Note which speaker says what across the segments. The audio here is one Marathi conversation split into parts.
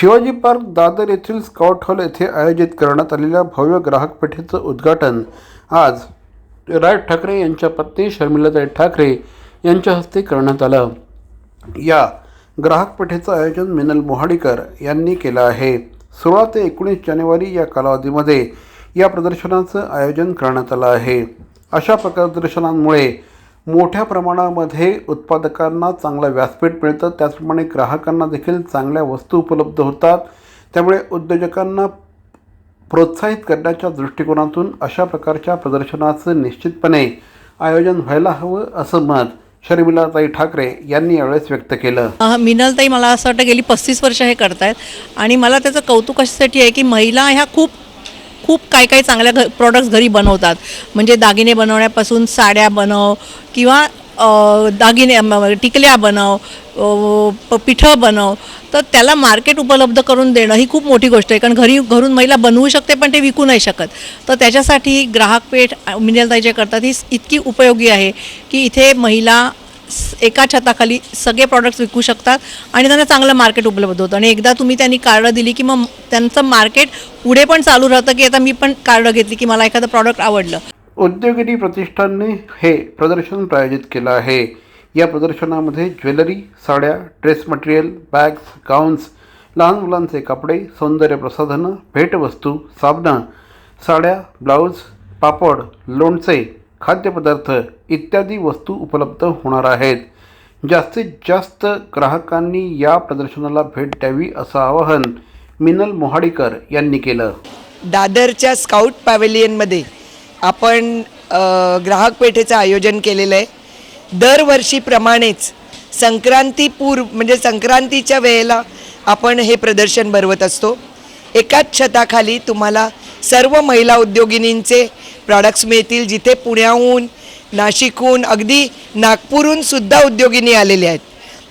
Speaker 1: शिवाजी पार्क दादर येथील स्काउट हॉल येथे आयोजित करण्यात आलेल्या भव्य ग्राहक पेठेचं उद्घाटन. आज राज ठाकरे यांच्या पत्नी शर्मिलाताई ठाकरे यांच्या हस्ते करण्यात आलं. या ग्राहक पेठेचं आयोजन मिनल मोहाडीकर यांनी केलं आहे. सोळा ते एकोणीस जानेवारी या कालावधीमध्ये या प्रदर्शनाचं आयोजन करण्यात आलं आहे. अशा प्रदर्शनांमुळे मोठ्या प्रमाणामध्ये उत्पादकांना चांगलं व्यासपीठ मिळतं. त्याचप्रमाणे ग्राहकांना देखील चांगल्या वस्तू उपलब्ध होतात. त्यामुळे उद्योजकांना प्रोत्साहित करण्याच्या दृष्टिकोनातून अशा प्रकारच्या प्रदर्शनाचं निश्चितपणे आयोजन व्हायला हवं असं मत शर्मिलाताई ठाकरे यांनी यावेळेस व्यक्त केलं.
Speaker 2: मिनलताई मला असं वाटतं गेली पस्तीस वर्ष हे करतायत. आणि मला त्याचं कौतुक अशासाठी आहे की महिला ह्या खूप खूप काय काय चांगल्या घ प्रॉडक्ट्स घरी बनवतात. म्हणजे दागिने बनवण्यापासून साड्या बनव किंवा दागिने टिकल्या बनव प- पिठं बनव. तर त्याला मार्केट उपलब्ध करून देणं ही खूप मोठी गोष्ट आहे. कारण घरी घरून महिला बनवू शकते पण ते विकू नाही शकत. तर त्याच्यासाठी ग्राहक पेठ मिनलताई जे करतात ही इतकी उपयोगी आहे की इथे महिला एका छताखाली सगळे प्रॉडक्ट्स विकू शकतात आणि त्यांना चांगलं मार्केट उपलब्ध होतं. आणि एकदा तुम्ही त्यांनी कार्ड दिली की मग त्यांचं मार्केट पुढे पण चालू राहतं की आता मी पण कार्ड घेतली की मला एखादं प्रॉडक्ट आवडलं.
Speaker 1: उद्योगिनी प्रतिष्ठानने हे प्रदर्शन प्रायोजित केलं आहे. या प्रदर्शनामध्ये ज्वेलरी साड्या ड्रेस मटेरियल बॅग्स गाऊन्स लहान मुलांचे कपडे सौंदर्य प्रसाधनं भेटवस्तू साबणं साड्या ब्लाऊज पापड लोणचे खाद्यपदार्थ इत्यादी वस्तू उपलब्ध होणार आहेत. जास्तीत जास्त ग्राहकांनी या प्रदर्शनाला भेट द्यावी असं आवाहन मिनल मोहाडीकर यांनी केलं.
Speaker 3: दादरच्या स्काउट पॅव्हेलियनमध्ये आपण ग्राहक पेठेचं आयोजन केलेलं आहे. दरवर्षीप्रमाणेच संक्रांतीपूर्व म्हणजे संक्रांतीच्या वेळेला आपण हे प्रदर्शन भरवत असतो. एकाच छताखाली तुम्हाला सर्व महिला उद्योगिनींचे प्रॉडक्ट्स मिळतील जिथे पुण्याहून नाशिकहून अगदी नागपूरहून सुद्धा उद्योगिनी आलेले आहेत.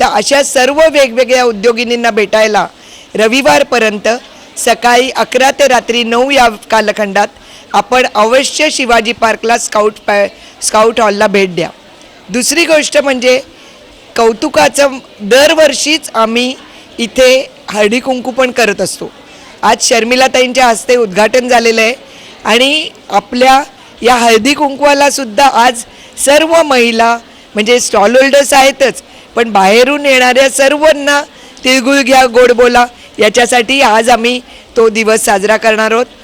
Speaker 3: तर अशा सर्व वेगवेगळ्या उद्योगिनींना भेटायला रविवारपर्यंत सकाळी अकरा ते रात्री नऊ या कालखंडात आपण अवश्य शिवाजी पार्कला स्काउट पॅ स्काउट हॉलला भेट द्या. दुसरी गोष्ट म्हणजे कौतुकाचं दरवर्षीच आम्ही इथे हळदी कुंकू पण करत असतो. आज शर्मिलाताईंच्या हस्ते उद्घाटन झालेलं आहे. आणि आपल्या या हळदी कुंकवाला सुद्धा आज सर्व महिला म्हणजे स्टॉल होल्डर्स आहेतच पण बाहेरून येणाऱ्या सर्वांना तिळगुळ घ्या गोड बोला याच्यासाठी आज आम्ही तो दिवस साजरा करणार आहोत.